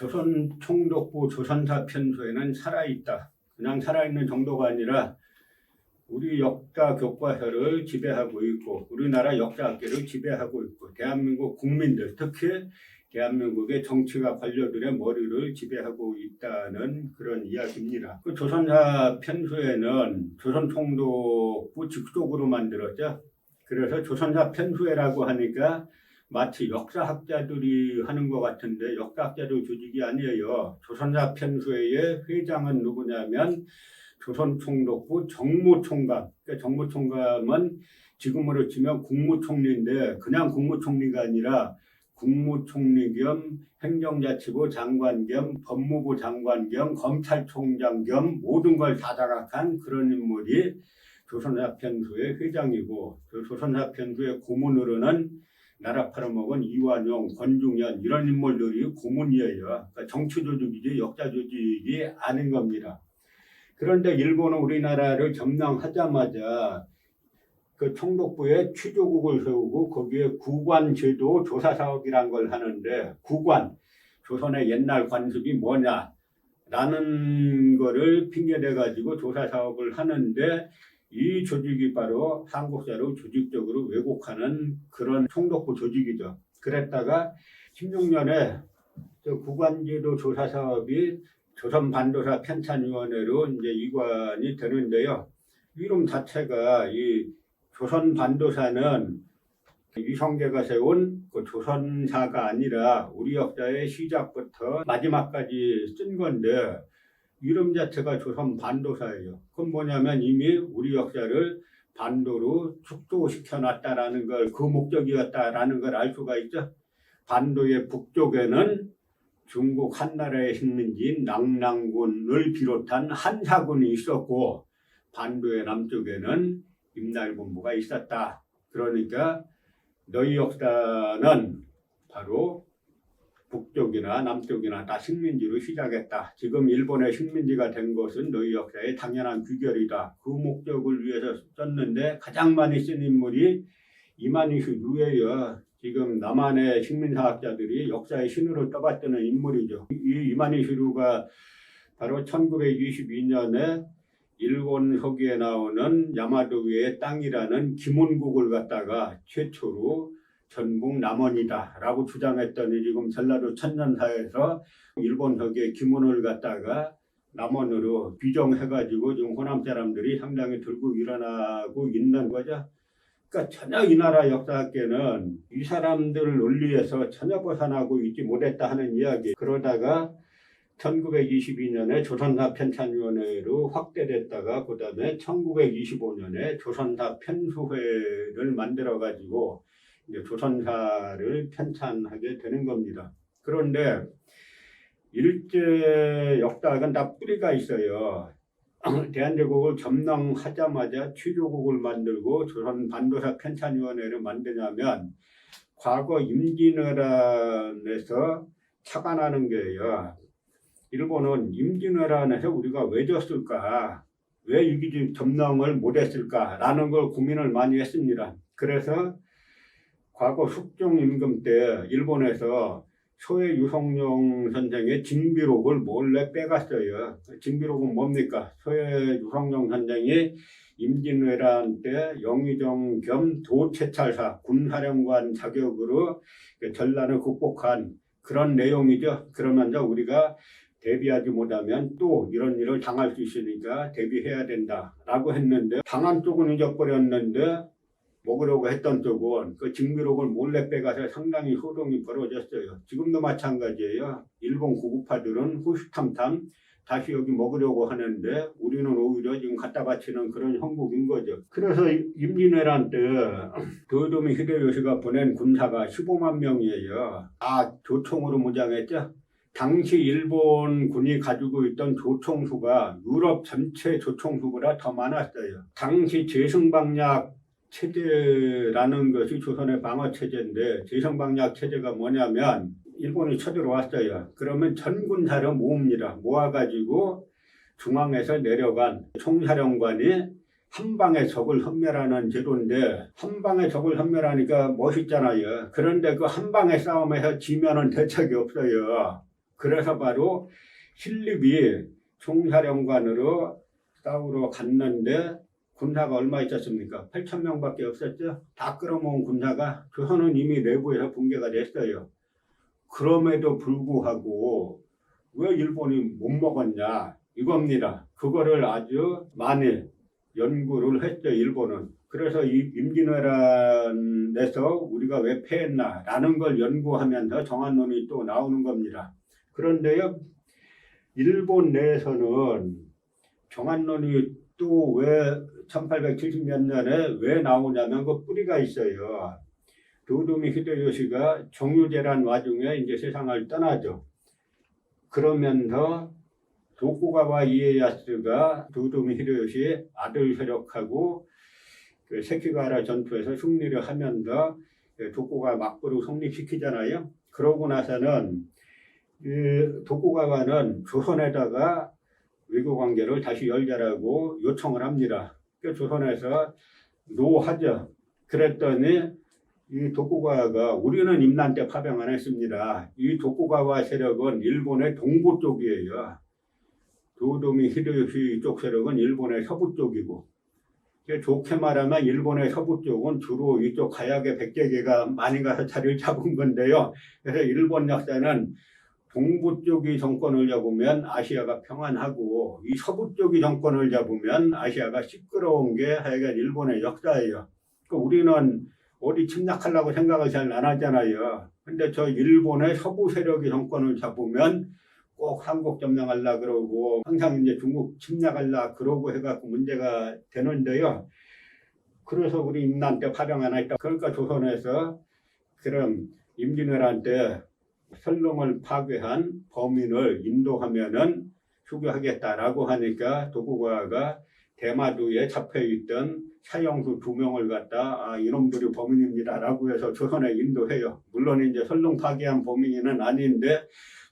조선 총독부 조선사 편소에는 살아있다. 그냥 살아있는 정도가 아니라 우리 역사 교과서를 지배하고 있고 우리나라 역사학계를 지배하고 있고 대한민국 국민들 특히 대한민국의 정치가 관료들의 머리를 지배하고 있다는 그런 이야기입니다. 그 조선사 편수에는 조선 총독부 직속으로 만들었죠. 그래서 조선사 편수회라고 하니까 마치 역사학자들이 하는 것 같은데 역사학자들 조직이 아니에요. 조선사 편수회의 회장은 누구냐면 조선 총독부 정무총감. 그러니까 정무총감은 지금으로 치면 국무총리인데 그냥 국무총리가 아니라 국무총리 겸 행정자치부 장관 겸 법무부 장관 겸 검찰총장 겸 모든 걸다 장악한 그런 인물이 조선사편수의 회장이고 그 조선사편수의 고문으로는 나라 팔아먹은 이완용, 권중현 이런 인물들이 고문이에요. 그러니까 정치 조직이지 역사 조직이 아닌 겁니다. 그런데 일본은 우리나라를 점령하자마자 그 총독부에 취조국을 세우고 거기에 구관 제도 조사 사업이란 걸 하는데 구관 조선의 옛날 관습이 뭐냐 라는 거를 핑계대 가지고 조사 사업을 하는데 이 조직이 바로 한국사를 조직적으로 왜곡하는 그런 총독부 조직이죠. 그랬다가 16년에 저 구관제도 조사 사업이 조선 반도사 편찬위원회로 이제 이관이 되는데요. 이름 자체가 이 조선 반도사는 이성계가 세운 그 조선사가 아니라 우리 역사의 시작부터 마지막까지 쓴 건데 이름 자체가 조선 반도사예요. 그건 뭐냐면 이미 우리 역사를 반도로 축소시켜 놨다라는 걸 그 목적이었다라는 걸 알 수가 있죠. 반도의 북쪽에는 중국 한나라의 식민지인 낭랑군을 비롯한 한사군이 있었고 반도의 남쪽에는 임날군부가 있었다. 그러니까 너희 역사는 바로 북쪽이나 남쪽이나 다 식민지로 시작했다. 지금 일본의 식민지가 된 것은 너희 역사의 당연한 귀결이다. 그 목적을 위해서 썼는데 가장 많이 쓴 인물이 이만희수 유예요. 지금 남한의 식민사학자들이 역사의 신으로 떠받드는 인물이죠. 이 이만희수루가 바로 1922년에 일본 서기에 나오는 야마도의 땅이라는 기문국을 갖다가 최초로 전국 남원이다 라고 주장했더니 지금 전라도 천년사에서 일본 서기의 기문을 갖다가 남원으로 비정해가지고 지금 호남 사람들이 상당히 들고 일어나고 있는 거죠. 그러니까 전혀 이 나라 역사학계는 이 사람들 논리에서 전혀 벗어나고 있지 못했다 하는 이야기. 그러다가 1922년에 조선사 편찬위원회로 확대됐다가 그 다음에 1925년에 조선사 편수회를 만들어 가지고 이제 조선사를 편찬하게 되는 겁니다. 그런데 일제 역사학은 다 뿌리가 있어요. 대한제국을 점령하자마자 취조국을 만들고 조선 반도사 편찬위원회를 만드냐면 과거 임진왜란에서 착안하는 게요. 일본은 임진왜란에서 우리가 왜 졌을까? 왜 유기적 점령을 못했을까라는 걸 고민을 많이 했습니다. 그래서 과거 숙종 임금 때 일본에서 소해 유성룡 선생의 징비록을 몰래 빼갔어요. 징비록은 뭡니까? 소해 유성룡 선생이 임진왜란 때 영의정 겸 도채찰사 군사령관 자격으로 전란을 극복한 그런 내용이죠. 그러면서 우리가 대비하지 못하면 또 이런 일을 당할 수 있으니까 대비해야 된다라고 했는데 당한 쪽은 잊어버렸는데 먹으려고 했던 쪽은 그 징비록을 몰래 빼가서 상당히 소동이 벌어졌어요. 지금도 마찬가지예요. 일본 고급파들은 후시탐탐 다시 여기 먹으려고 하는데 우리는 오히려 지금 갖다 바치는 그런 형국인 거죠. 그래서 임진왜란 때 도요토미 히데요시가 보낸 군사가 15만 명이에요. 다 조총으로 무장했죠. 당시 일본 군이 가지고 있던 조총수가 유럽 전체 조총수보다 더 많았어요. 당시 재승방약 체제라는 것이 조선의 방어 체제인데 재성방약 체제가 뭐냐면 일본이 쳐들어왔어요. 그러면 전군사를 모읍니다. 모아가지고 중앙에서 내려간 총사령관이 한 방에 적을 섬멸하는 제도인데 한 방에 적을 섬멸하니까 멋있잖아요. 그런데 그 한 방의 싸움에서 지면은 대책이 없어요. 그래서 바로 신립이 총사령관으로 싸우러 갔는데 군사가 얼마 있었습니까? 8천 명밖에 없었죠. 다 끌어모은 군사가 조선은 이미 내부에서 붕괴가 됐어요. 그럼에도 불구하고 왜 일본이 못 먹었냐 이겁니다. 그거를 아주 많이 연구를 했죠 일본은. 그래서 이 임진왜란에서 우리가 왜 패했나라는 걸 연구하면서 정한론이 또 나오는 겁니다. 그런데요 일본 내에서는 정한론이 또 왜 1870몇 년에 왜 나오냐면 그 뿌리가 있어요. 도도미 히데요시가 정유재란 와중에 이제 세상을 떠나죠. 그러면서 도쿠가와 이에야스가 도도미 히데요시의 아들 세력하고 그 세키가라 전투에서 승리를 하면서 그 도쿠가 막부를 성립시키잖아요. 그러고 나서는 이 도쿠가와는 조선에다가 외교 관계를 다시 열자라고 요청을 합니다. 그 조선에서 노하죠. 그랬더니 이 도쿠가와가 우리는 임난 때 파병 안 했습니다. 이 도쿠가와 세력은 일본의 동부 쪽이에요. 도도미 히데요시 이쪽 세력은 일본의 서부 쪽이고 좋게 말하면 일본의 서부 쪽은 주로 이쪽 가야계 백제계가 많이 가서 자리를 잡은 건데요. 그래서 일본 역사는 동부 쪽이 정권을 잡으면 아시아가 평안하고 이 서부 쪽이 정권을 잡으면 아시아가 시끄러운 게 하여간 일본의 역사예요. 그 우리는 어디 침략하려고 생각을 잘 안 하잖아요. 근데 저 일본의 서부 세력이 정권을 잡으면 꼭 한국 점령하려 그러고 항상 이제 중국 침략하려 그러고 해갖고 문제가 되는데요. 그래서 우리 임난 때 파병 안 했다. 그러니까 조선에서 그럼 임진왜란 때 설렁을 파괴한 범인을 인도하면은 수교하겠다라고 하니까 도쿠가와가 대마도에 잡혀있던 차영수 두 명을 갖다 아, 이놈들이 범인입니다라고 해서 조선에 인도해요. 물론 이제 설렁 파괴한 범인은 아닌데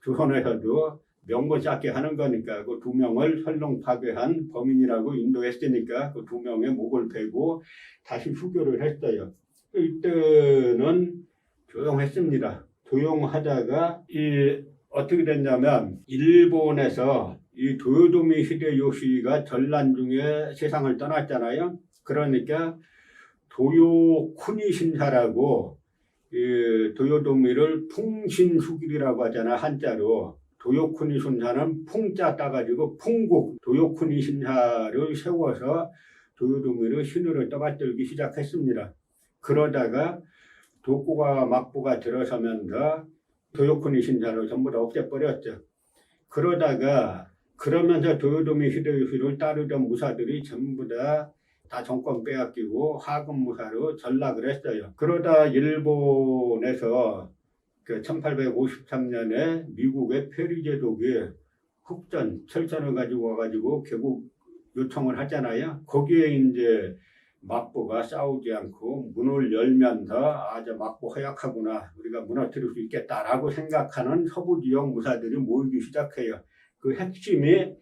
조선에서도 명분 쌓게 하는 거니까 그 두 명을 설렁 파괴한 범인이라고 인도했으니까 그 두 명의 목을 베고 다시 수교를 했어요. 이때는 조용했습니다. 조용하다가 이 어떻게 됐냐면 일본에서 이 도요토미 히데요시가 전란 중에 세상을 떠났잖아요. 그러니까 도요 쿠니 신사라고 이 도요토미를 풍신수길이라고 하잖아 한자로 도요쿠니 신사는 풍자 따가지고 풍국 도요쿠니 신사를 세워서 도요토미를 신으로 떠받들기 시작했습니다. 그러다가 도쿠가 막부가 들어서면서 도요쿠니 신사를 전부 다 없애버렸죠. 그러다가 그러면서 도요토미 히데요시를 따르던 무사들이 전부 다, 다 정권 빼앗기고 하급 무사로 전락을 했어요. 그러다 일본에서 그 1853년에 미국의 페리 제독이 흑전 철전을 가지고 와가지고 개국 요청을 하잖아요. 거기에 이제 막부가 싸우지 않고 문을 열면서 아저 막부 허약하구나 우리가 무너뜨릴 수 있겠다라고 생각하는 서부 지역 무사들이 모이기 시작해요. 그 핵심이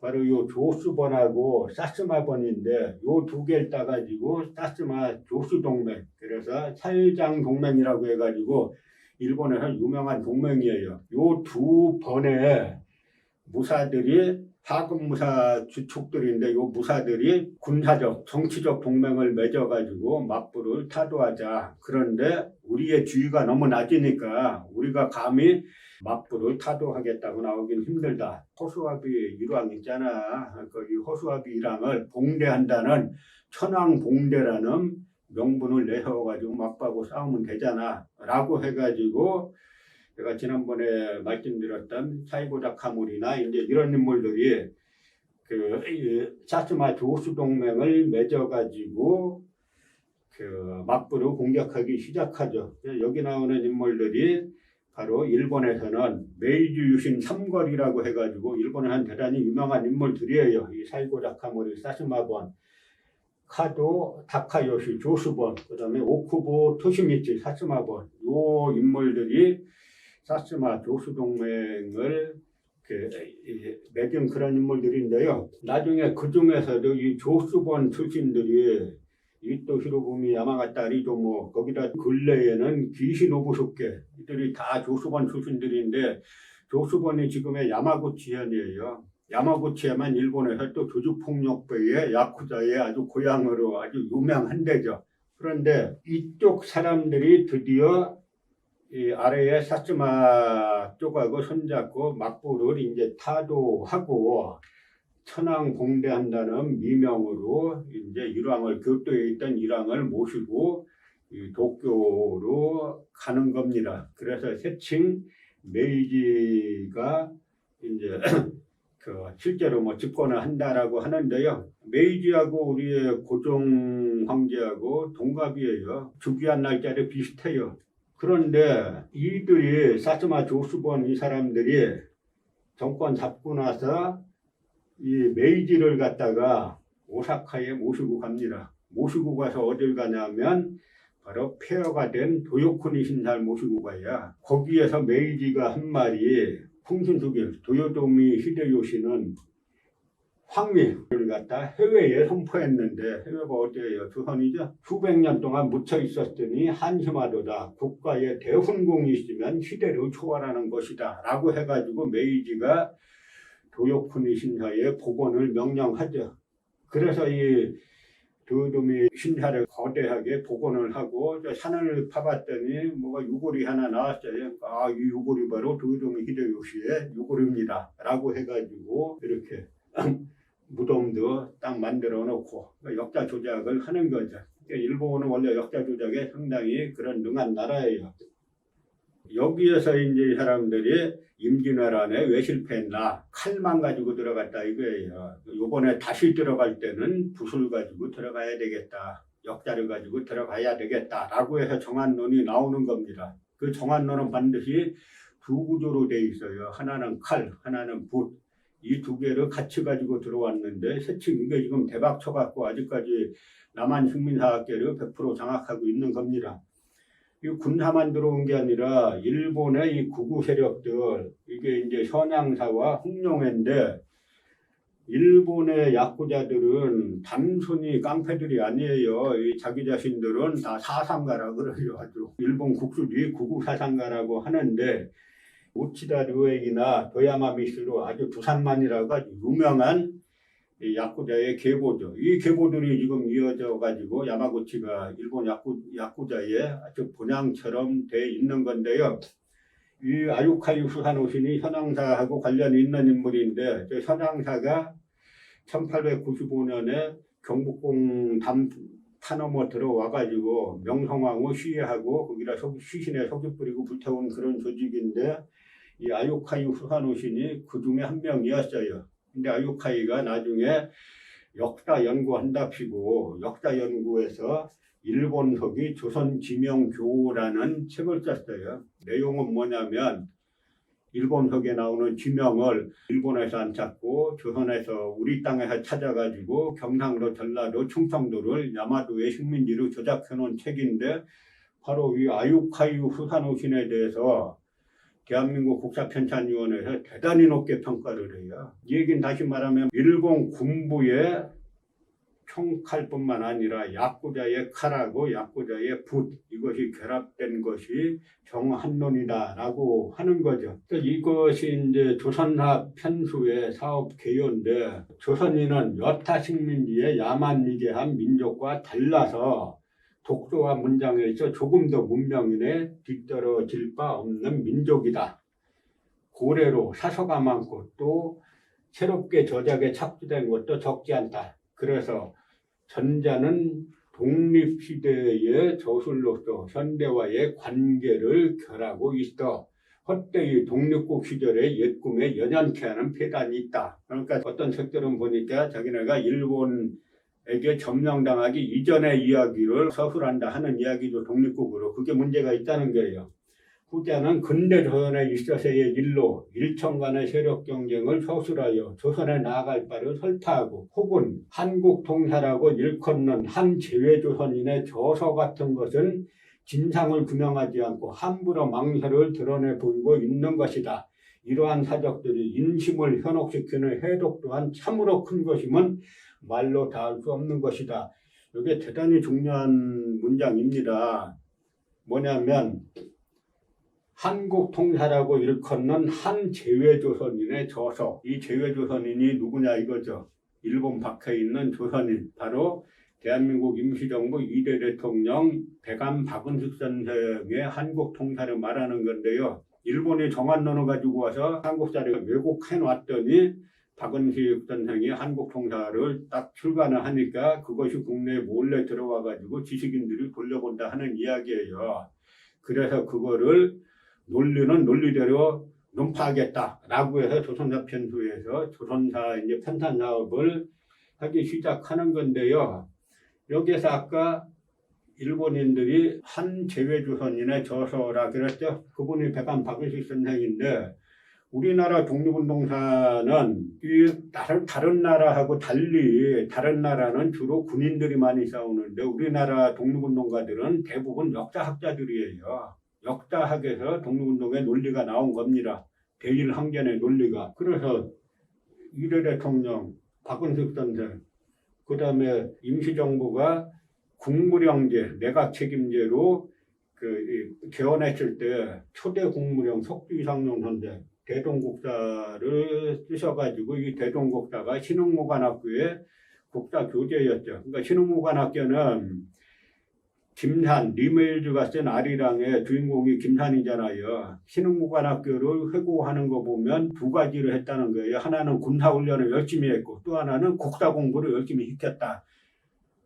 바로 요 조수번하고 사스마번인데 요 두 개를 따가지고 사스마 조수 동맹 그래서 살장 동맹이라고 해가지고 일본에서 유명한 동맹이에요. 요 두 번에 무사들이 하급 무사 주축들인데 요 무사들이 군사적 정치적 동맹을 맺어가지고 막부를 타도하자. 그런데 우리의 주의가 너무 낮으니까 우리가 감히 막부를 타도하겠다고 나오긴 힘들다. 호수아비 일왕 있잖아. 거기 호수아비 일왕을 봉대한다는 천왕봉대라는 명분을 내세워가지고 막부하고 싸우면 되잖아. 라고 해가지고 제가 지난번에 말씀드렸던 사이보다 카물이나 이제 이런 인물들이 그 사스마 조수 동맹을 맺어가지고 그 막부를 공격하기 시작하죠. 여기 나오는 인물들이 바로 일본에서는 메이주 유신 삼거리라고 해가지고 일본에 한 대단히 유명한 인물들이에요. 이 사이고 다카모리 사스마본, 카도 다카요시 조수본, 그 다음에 오쿠보 토시미치 사스마본 요 인물들이 사스마 조수 동맹을 그, 이, 맺은 그런 인물들인데요. 나중에 그 중에서도 이 조수본 출신들이 이또 히로부미 야마가타 리도모 거기다 근래에는 기시노부쇼케 이들이 다 조수본 출신들인데 조수본이 지금의 야마구치현이에요. 야마구치에만 일본에서 또 조주폭력배의 야쿠자의 아주 고향으로 아주 유명한 데죠. 그런데 이쪽 사람들이 드디어 이 아래에 사츠마 쪽하고 손잡고 막부를 이제 타도하고 천황 공대한다는 미명으로 이제 일왕을 교토에 있던 일왕을 모시고 이 도쿄로 가는 겁니다. 그래서 세칭 메이지가 이제 그 실제로 뭐 집권을 한다라고 하는데요. 메이지하고 우리의 고종 황제하고 동갑이에요. 즉위한 날짜도 비슷해요. 그런데 이들이 사스마 조수본 이 사람들이 정권 잡고 나서 이 메이지를 갖다가 오사카에 모시고 갑니다. 모시고 가서 어딜 가냐면 바로 폐허가 된 도요코니 신사를 모시고 가야 거기에서 메이지가 한 말이 풍신수길 도요토미 히데요시는 황미를 갖다 해외에 선포했는데 해외가 어디예요? 조선이죠. 수백 년 동안 묻혀 있었더니 한심하도다. 국가의 대훈공이 있으면 시대를 초월하는 것이다. 라고 해가지고 메이지가 도요쿠니 신사에 복원을 명령하죠. 그래서 이 도요토미 신사를 거대하게 복원을 하고 저 산을 파봤더니 뭐가 유골이 하나 나왔어요. 아, 이 유골이 바로 도요토미 히데요시의 유골입니다. 라고 해가지고 이렇게 무덤도 딱 만들어 놓고 역사 조작을 하는 거죠. 그러니까 일본은 원래 역사 조작에 상당히 그런 능한 나라예요. 여기에서 이제 이 사람들이 임진왜란에 왜 실패했나 칼만 가지고 들어갔다 이거예요. 요번에 다시 들어갈 때는 붓을 가지고 들어가야 되겠다. 역사를 가지고 들어가야 되겠다라고 해서 정한론이 나오는 겁니다. 그 정한론은 반드시 두 구조로 돼 있어요. 하나는 칼, 하나는 붓. 이 두 개를 같이 가지고 들어왔는데 이게 지금 대박 쳐갖고 아직까지 남한 식민사학계를 100% 장악하고 있는 겁니다. 이 군사만 들어온 게 아니라 일본의 이 구구 세력들 이게 이제 현양사와 홍룡회인데 일본의 야쿠자들은 단순히 깡패들이 아니에요. 이 자기 자신들은 다 사상가라 그러죠. 아주 일본 국수들이 구구 사상가라고 하는데 우치다 류에이나 도야마 미스로 아주 두산만이라고 아주 유명한 이 야쿠자의 계보죠. 이 계보들이 지금 이어져 가지고 야마구치가 일본 야쿠, 야쿠자의 아주 본향처럼 돼 있는 건데요. 이 아유카유 수산오신이 현황사하고 관련이 있는 인물인데 저 현황사가 1895년에 경복궁 담 타넘어 들어와 가지고 명성황후 시해하고 거기다 소- 시신에 소주 뿌리고 불태운 그런 조직인데 이 아유카유 수산오신이 그 중에 한 명이었어요. 근데 아유카이가 나중에 역사 연구한답시고 역사 연구에서 일본석이 조선 지명교라는 책을 썼어요. 내용은 뭐냐면 일본석에 나오는 지명을 일본에서 안 찾고 조선에서 우리 땅에서 찾아가지고 경상도, 전라도, 충청도를 야마도의 식민지로 조작해 놓은 책인데 바로 이 아유카유 후산오신에 대해서 대한민국 국사편찬위원회에서 대단히 높게 평가를 해요. 이 얘기는 다시 말하면 일본 군부의 총칼뿐만 아니라 야쿠자의 칼하고 야쿠자의 붓 이것이 결합된 것이 정한론이다라고 하는 거죠. 이것이 이제 조선합 편수의 사업 개요인데 조선인은 여타 식민지의 야만미개한 민족과 달라서 독도와 문장에 있어 조금 더 문명인에 뒤떨어질 바 없는 민족이다. 고래로 사서가 많고 또 새롭게 저작에 착수된 것도 적지 않다. 그래서 전자는 독립시대의 저술로서 현대와의 관계를 결하고 있어 헛되이 독립국 시절의 옛 꿈에 연연케 하는 폐단이 있다. 그러니까 어떤 책들은 보니까 자기네가 일본 에게 점령당하기 이전의 이야기를 서술한다 하는 이야기도 독립국으로 그게 문제가 있다는 거예요. 후자는 근대 조선에 있어서의 일로 일천간의 세력 경쟁을 서술하여 조선에 나아갈 바를 설파하고 혹은 한국 통사라고 일컫는 한 제외조선인의 저서 같은 것은 진상을 규명하지 않고 함부로 망설을 드러내 보이고 있는 것이다. 이러한 사적들이 인심을 현혹시키는 해독 또한 참으로 큰 것임은 말로 닿을 수 없는 것이다. 이게 대단히 중요한 문장입니다. 뭐냐면 한국 통사라고 일컫는 한 제외조선인의 저서. 이 제외조선인이 누구냐 이거죠. 일본 박해 있는 조선인. 바로 대한민국 임시정부 2대 대통령 백암 박은숙 선생의 한국 통사를 말하는 건데요. 일본이 정한론을 가지고 와서 한국사를 왜곡해 놨더니 박은식 선생이 한국 통사를 딱 출간을 하니까 그것이 국내에 몰래 들어와 가지고 지식인들이 돌려본다 하는 이야기예요. 그래서 그거를 논리는 논리대로 논파하겠다라고 해서 조선사 편수에서 조선사 이제 편찬 사업을 하기 시작하는 건데요. 여기에서 아까 일본인들이 한 제외조선인의 저서라 그랬죠. 그분이 백암 박은식 선생인데 우리나라 독립운동사는 이 다른 다른 나라하고 달리 다른 나라는 주로 군인들이 많이 싸우는데 우리나라 독립운동가들은 대부분 역사학자들이에요. 역사학에서 독립운동의 논리가 나온 겁니다. 대일항전의 논리가. 그래서 이래 대통령 박은식 선생 그 다음에 임시정부가 국무령제 내각 책임제로 그 이, 개헌했을 때 초대 국무령 속주이상용 선생 대동국사를 쓰셔가지고 이 대동국사가 신흥무관학교의 국사 교재였죠. 그러니까 신흥무관학교는 김산 리메일즈가 쓴 아리랑의 주인공이 김산이잖아요. 신흥무관학교를 회고하는 거 보면 두 가지를 했다는 거예요. 하나는 군사훈련을 열심히 했고 또 하나는 국사 공부를 열심히 시켰다.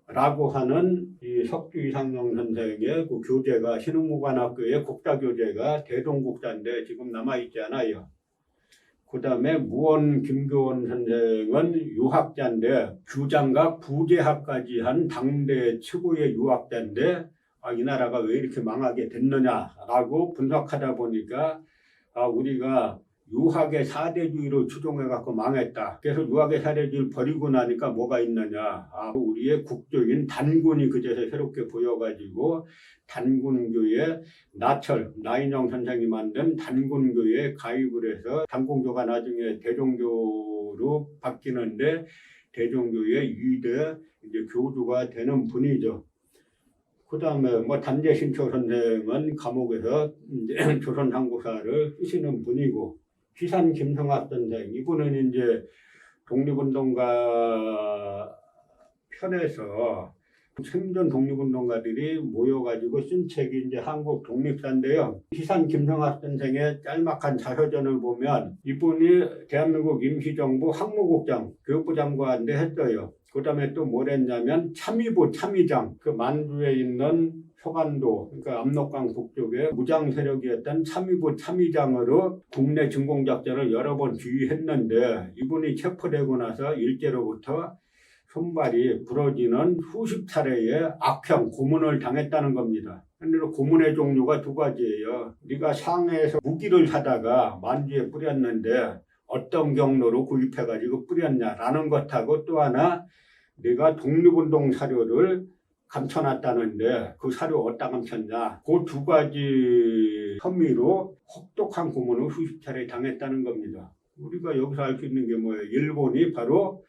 라고 하는 이 석주 이상용 선생의 그 교재가 신흥무관학교의 국사 교재가 대동국사인데 지금 남아 있지 않아요. 그 다음에 무원 김교원 선생은 유학자인데 규장과 부재학까지 한 당대 최고의 유학자인데 아, 이 나라가 왜 이렇게 망하게 됐느냐라고 분석하다 보니까 아, 우리가 유학의 사대주의로 추종해갖고 망했다. 그래서 유학의 사대주의를 버리고 나니까 뭐가 있느냐. 아, 우리의 국적인 단군이 그제서 새롭게 보여가지고 단군교에 나철, 나인영 선생이 만든 단군교에 가입을 해서 단공교가 나중에 대종교로 바뀌는데 대종교의 2대 이제 교주가 되는 분이죠. 그 다음에 뭐 단재신초 선생은 감옥에서 이제 조선 한국사를 쓰시는 분이고 희산 김성학 선생 이분은 이제 독립운동가 편에서 생존 독립운동가들이 모여가지고 쓴 책이 이제 한국 독립사인데요. 희산 김성학 선생의 짤막한 자서전을 보면 이분이 대한민국 임시정부 항무국장, 교육부 장관인데 했어요. 그 다음에 또 뭘 했냐면 참의부 참의장, 그 만주에 있는 소간도, 그러니까 압록강 북쪽에 무장 세력이었던 참의부 참의장으로 국내 진공작전을 여러 번 지휘했는데 이분이 체포되고 나서 일제로부터 손발이 부러지는 수십 차례의 악형 고문을 당했다는 겁니다. 근데 고문의 종류가 두 가지예요. 네가 상해에서 무기를 사다가 만주에 뿌렸는데 어떤 경로로 구입해가지고 뿌렸냐라는 것하고 또 하나 내가 독립운동 사료를 감춰놨다는데 그 사료 어디다 감췄냐 그 두 가지 혐의로 혹독한 고문을 수십 차례 당했다는 겁니다. 우리가 여기서 알 수 있는 게 뭐예요? 일본이 바로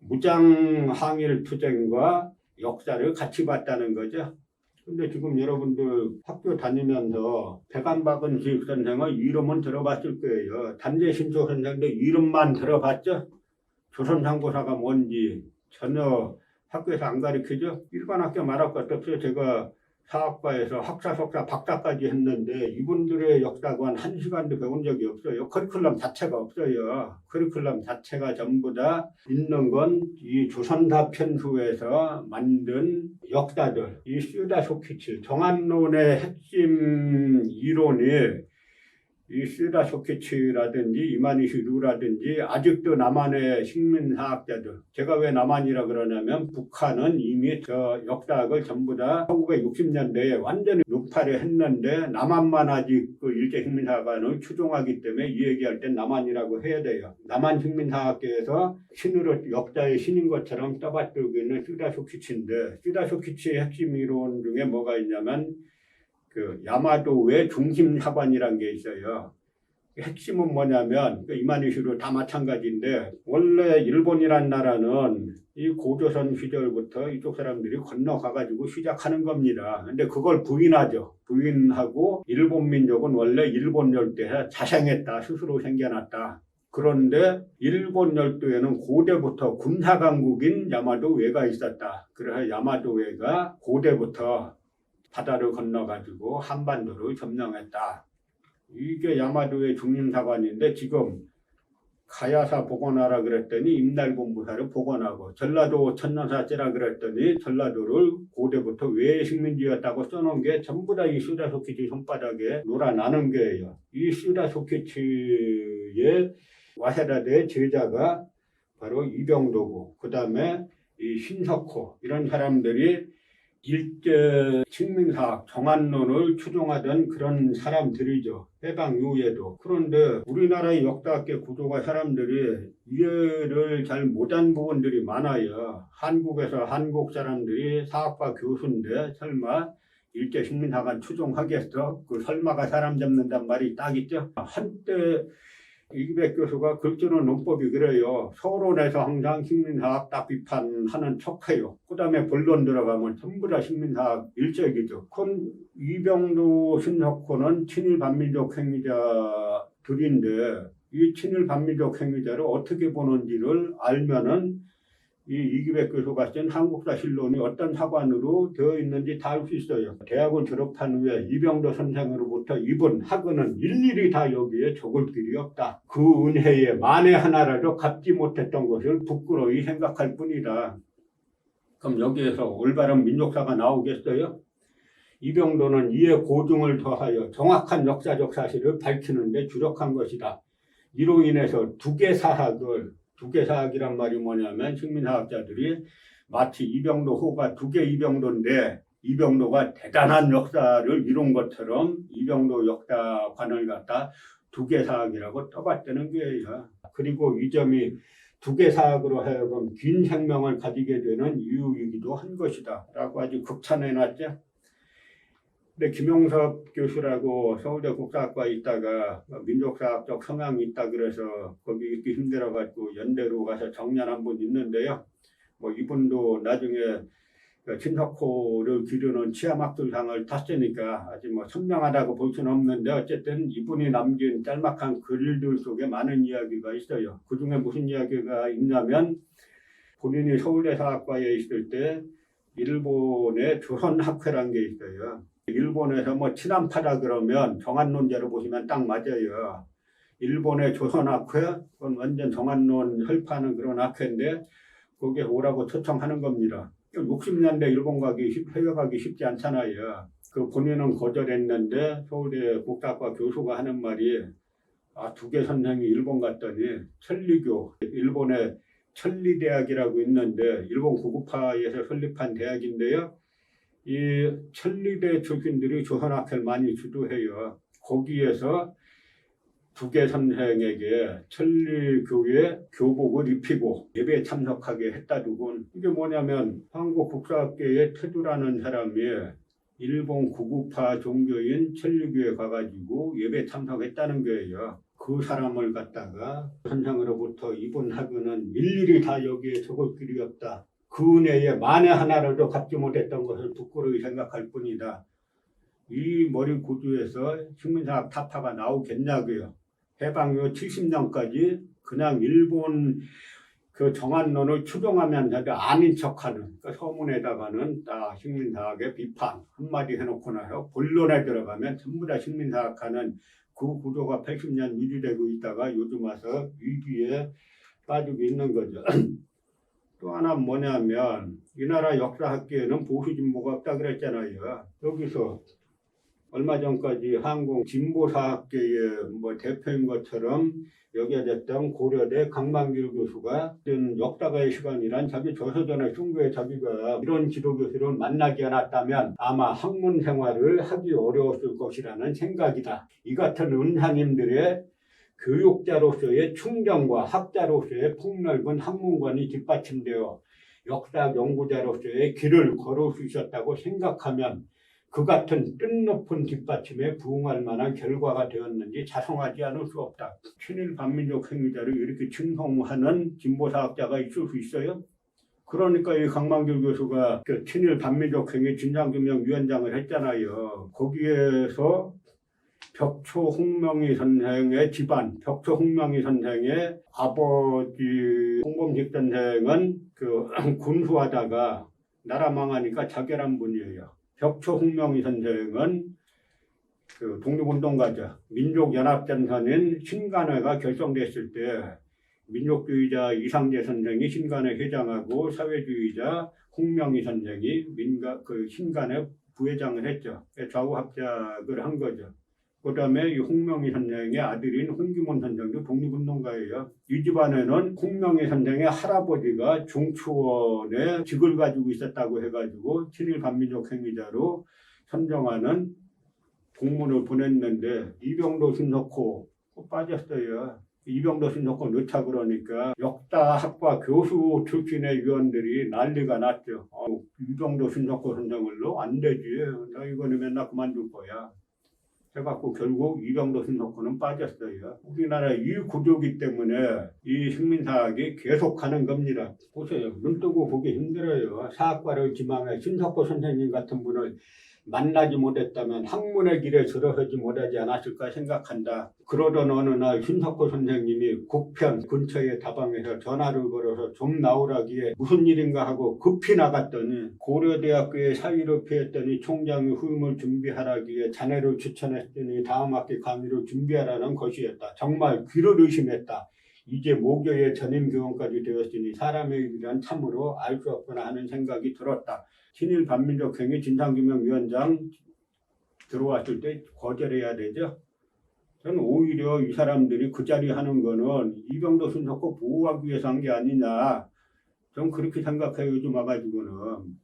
무장 항일 투쟁과 역사를 같이 봤다는 거죠. 근데 지금 여러분들 학교 다니면서 백안박은식 선생의 이름은 들어봤을 거예요. 단재신초 선생도 이름만 들어봤죠? 조선상고사가 뭔지 전혀 학교에서 안 가르치죠. 일반 학교 말할 것 없어요. 제가 사학과에서 학사, 석사, 박사까지 했는데 이분들의 역사관 한 시간도 배운 적이 없어요. 커리큘럼 자체가 없어요. 커리큘럼 자체가 전부 다 있는 건 이 조선사 편수에서 만든 역사들, 이 슈다 소키치, 정한론의 핵심 이론이 이 스다 소케치라든지 이마니시 루라든지 아직도 남한의 식민사학자들 제가 왜 남한이라 그러냐면 북한은 이미 저 역사학을 전부 다 1960년대에 완전히 루파를 했는데 남한만 아직 그 일제 식민사학관을 추종하기 때문에 이 얘기할 땐 남한이라고 해야 돼요. 남한 식민사학계에서 신으로 역사의 신인 것처럼 떠받들고 있는 스다 소키치인데 스다 소키치의 핵심 이론 중에 뭐가 있냐면 그 야마도의 중심 사관이란 게 있어요. 핵심은 뭐냐면 그 이만희씨로 다 마찬가지인데 원래 일본이란 나라는 이 고조선 시절부터 이쪽 사람들이 건너가가지고 시작하는 겁니다. 근데 그걸 부인하죠. 부인하고 일본 민족은 원래 일본 열대에 자생했다. 스스로 생겨났다. 그런데 일본 열도에는 고대부터 군사 강국인 야마도웨가 있었다. 그래서 야마도웨가 고대부터 바다를 건너가지고 한반도를 점령했다. 이게 야마도의 중림사관인데 지금 가야사 복원하라 그랬더니 임날본부사를 복원하고 전라도 천년사제라 그랬더니 전라도를 고대부터 왜 식민지였다고 써놓은 게 전부 다이 수다소키치 손바닥에 놀아나는 거예요. 이 수다소키치의 와세라대의 제자가 바로 이병도고 그 다음에 이 신석호 이런 사람들이 일제 식민사학 정한론을 추종하던 그런 사람들이죠. 해방 이후에도. 그런데 우리나라의 역사학계 구조가 사람들이 이해를 잘 못한 부분들이 많아요. 한국에서 한국 사람들이 사학과 교수인데 설마 일제 식민사관 추종하겠어? 그 설마가 사람 잡는단 말이 딱 있죠. 한때 이기백 교수가 글쓰는 논법이 그래요. 서론에서 항상 식민사학 딱 비판하는 척해요. 그 다음에 본론 들어가면 전부 다 식민사학 일적이죠. 큰 이병도 신석호는 친일 반민족 행위자들인데 이 친일 반민족 행위자를 어떻게 보는지를 알면은 이 이기백 교수가 쓴 한국사 실론이 어떤 사관으로 되어 있는지 다 알 수 있어요. 대학을 졸업한 후에 이병도 선생으로부터 입은 학은은 일일이 다 여기에 적을 길이 없다. 그 은혜에 만에 하나라도 갚지 못했던 것을 부끄러이 생각할 뿐이다. 그럼 여기에서 올바른 민족사가 나오겠어요? 이병도는 이에 고증을 더하여 정확한 역사적 사실을 밝히는 데 주력한 것이다. 이로 인해서 두 개 사학을 두개 사학이란 말이 뭐냐면 식민사학자들이 마치 이병도 호가 두개 이병도인데 이병도가 대단한 역사를 이룬 것처럼 이병도 역사관을 갖다 두개 사학이라고 떠받드는 거예요. 그리고 이 점이 두개 사학으로 하여금 긴 생명을 가지게 되는 이유이기도 한 것이다. 라고 아주 극찬해놨죠. 근데 김용섭 교수라고 서울대 국사학과에 있다가 민족사학적 성향이 있다 그래서 거기 있기 힘들어가지고 연대로 가서 정년 한 분 있는데요. 뭐 이분도 나중에 그 친석호를 기르는 치아막들상을 탔으니까 아주 뭐 선명하다고 볼 수는 없는데 어쨌든 이분이 남긴 짤막한 글들 속에 많은 이야기가 있어요. 그 중에 무슨 이야기가 있냐면 본인이 서울대 사학과에 있을 때 일본의 조선학회라는 게 있어요. 일본에서 뭐 친한파다 그러면 정한론제로 보시면 딱 맞아요. 일본의 조선학회, 그건 완전 정한론 혈파는 그런 학회인데 거기에 오라고 초청하는 겁니다. 60년대 일본 가기, 쉽- 해외 가기 쉽지 않잖아요. 그 본인은 거절했는데 서울대 국사학과 교수가 하는 말이 아, 두개 선생이 일본 갔더니 천리교, 일본의 천리대학이라고 있는데 일본 구급파에서 설립한 대학인데요. 이 천리대 출신들이 조선학회를 많이 주도해요. 거기에서 선생에게 천리교회 교복을 입히고 예배에 참석하게 했다두군 이게 뭐냐면 한국 국사학계의 태두라는 사람이 일본 구구파 종교인 천리교에 가가지고 예배 참석했다는 거예요. 그 사람을 갖다가 선생으로부터 입은 학교는 일일이 다 여기에 적을 길이 없다. 그 은혜에 만에 하나라도 갚지 못했던 것을 부끄러이 생각할 뿐이다. 이 머리 구조에서 식민사학 타파가 나오겠냐고요. 해방 후 70년까지 그냥 일본 그 정한론을 추종하면서도 아닌 척하는 그 서문에다가는 다 식민사학의 비판 한마디 해놓고 나서 본론에 들어가면 전부 다 식민사학하는 그 구조가 80년 유지되고 있다가 요즘 와서 위기에 빠지고 있는 거죠. 또 하나 뭐냐면 이 나라 역사학계에는 보수 진보가 없다 그랬잖아요. 여기서 얼마 전까지 한국 진보사학계의 뭐 대표인 것처럼 여겨졌던 고려대 강만길 교수가 어떤 역사가의 시간이란 자기 조서전의 충고에 자기가 이런 지도 교수를 만나지 않았다면 아마 학문 생활을 하기 어려웠을 것이라는 생각이다. 이 같은 은사님들의 교육자로서의 충정과 학자로서의 폭넓은 학문관이 뒷받침되어 역사 연구자로서의 길을 걸을 수 있었다고 생각하면 그 같은 뜻높은 뒷받침에 부응할 만한 결과가 되었는지 자성하지 않을 수 없다. 친일 반민족 행위자를 이렇게 칭송하는 진보사학자가 있을 수 있어요? 그러니까 이 강만길 교수가 그 친일 반민족 행위 진상규명 위원장을 했잖아요. 거기에서 벽초 홍명희 선생의 집안, 벽초 홍명희 선생의 아버지 홍범식 선생은 그 군수하다가 나라 망하니까 자결한 분이에요. 벽초 홍명희 선생은 그 독립운동가자, 민족연합전선인 신간회가 결성됐을 때 민족주의자 이상재 선생이 신간회 회장하고 사회주의자 홍명희 선생이 민가 그 신간회 부회장을 했죠. 좌우 합작을 한 거죠. 그 다음에 이 홍명희 선생의 아들인 홍기문 선생도 독립운동가예요. 이 집안에는 홍명희 선생의 할아버지가 중추원에 직을 가지고 있었다고 해가지고 친일 반민족 행위자로 선정하는 공문을 보냈는데 이병도 신석호 빠졌어요. 이병도 신석호 넣자 그러니까 역사학과 교수 출신의 위원들이 난리가 났죠. 어, 이병도 신석호 선정을로 안 되지. 나 이거는 맨날 그만둘 거야. 해갖고 결국 이병도 신석호는 빠졌어요. 우리나라 이 구조기 때문에 이 식민사학이 계속하는 겁니다. 보세요. 눈 뜨고 보기 힘들어요. 사학과를 지망해 신석호 선생님 같은 분을 만나지 못했다면 학문의 길에 들어서지 못하지 않았을까 생각한다. 그러던 어느 날 신석호 선생님이 국편 근처의 다방에서 전화를 걸어서 좀 나오라기에 무슨 일인가 하고 급히 나갔더니 고려대학교에 사위를 피했더니 총장이 후임을 준비하라기에 자네를 추천했더니 다음 학기 강의를 준비하라는 것이었다. 정말 귀를 의심했다. 이제 모교의 전임 교원까지 되었으니 사람의 일이란 참으로 알 수 없구나 하는 생각이 들었다. 친일 반민족 행위 진상규명위원장 들어왔을 때 거절해야 되죠. 저는 오히려 이 사람들이 그 자리 하는 거는 이병도 순석고 보호하기 위해서 한 게 아니냐. 전 그렇게 생각해요. 요즘 와가지고는.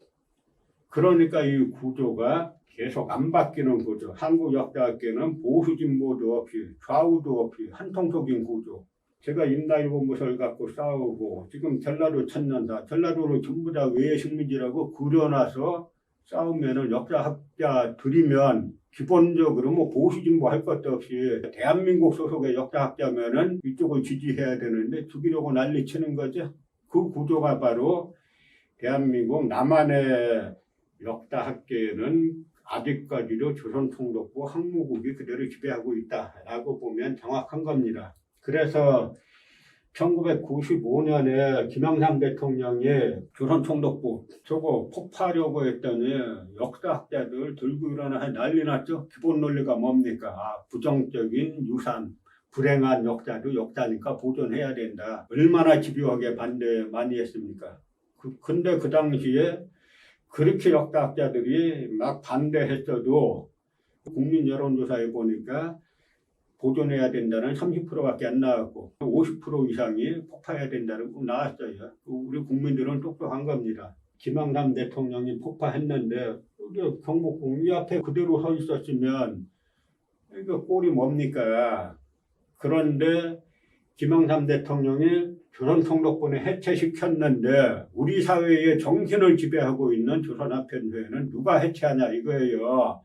그러니까 이 구조가 계속 안 바뀌는 구조. 한국 역사학계는 보수 진보도 없이 좌우도 없이 한통속인 구조. 제가 인나일본부설 갖고 싸우고 지금 전라도 찾는다. 전라도를 전부 다 외의 식민지라고 그려놔서 싸우면은 역사학자 들이면 기본적으로 뭐 보수진보 할 것도 없이 대한민국 소속의 역사학자면은 이쪽을 지지해야 되는데 죽이려고 난리 치는 거죠. 그 구조가 바로 대한민국 남한의 역사학계는 아직까지도 조선통독부 항모국이 그대로 지배하고 있다라고 보면 정확한 겁니다. 그래서 1995년에 김영삼 대통령이 조선총독부 저거 폭파하려고 했더니 역사학자들 들고 일어나 난리 났죠. 기본 논리가 뭡니까? 아, 부정적인 유산, 불행한 역사도 역사니까 보존해야 된다. 얼마나 집요하게 반대 많이 했습니까? 그, 근데 그 당시에 그렇게 역사학자들이 막 반대했어도 국민 여론조사에 보니까 보존해야 된다는 30%밖에 안 나왔고 50% 이상이 폭파해야 된다는 거 나왔어요. 우리 국민들은 똑똑한 겁니다. 김영삼 대통령이 폭파했는데 우리 경복궁 이 앞에 그대로 서 있었으면 이거 꼴이 뭡니까? 그런데 김영삼 대통령이 조선통독본에 해체시켰는데 우리 사회의 정신을 지배하고 있는 조선합편회는 누가 해체하냐 이거예요.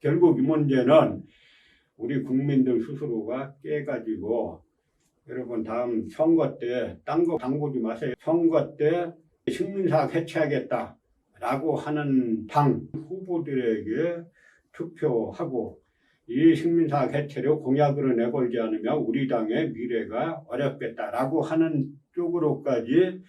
결국 이 문제는 우리 국민들 스스로가 깨가지고 여러분 다음 선거 때 딴 거 당보지 마세요. 선거 때 식민사학 해체하겠다 라고 하는 당 후보들에게 투표하고 이 식민사학 해체를 공약으로 내걸지 않으면 우리 당의 미래가 어렵겠다라고 하는 쪽으로까지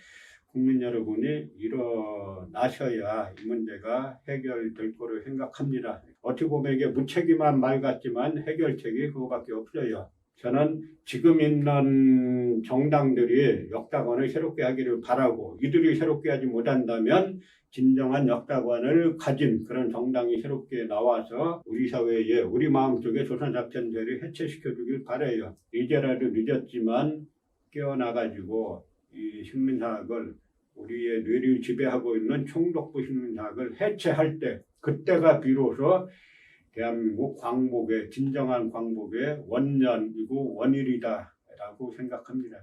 국민 여러분이 일어나셔야 이 문제가 해결될 거로 생각합니다. 어떻게 보면 이게 무책임한 말 같지만 해결책이 그거밖에 없어요. 저는 지금 있는 정당들이 역사관을 새롭게 하기를 바라고 이들이 새롭게 하지 못한다면 진정한 역사관을 가진 그런 정당이 새롭게 나와서 우리 사회에 우리 마음속에 조선작전제를 해체시켜 주길 바래요. 이제라도 늦었지만 깨어나가지고 이 식민사학을 우리의 뇌를 지배하고 있는 총독부 식민사학을 해체할 때 그때가 비로소 대한민국 광복의 진정한 광복의 원년이고 원일이다라고 생각합니다.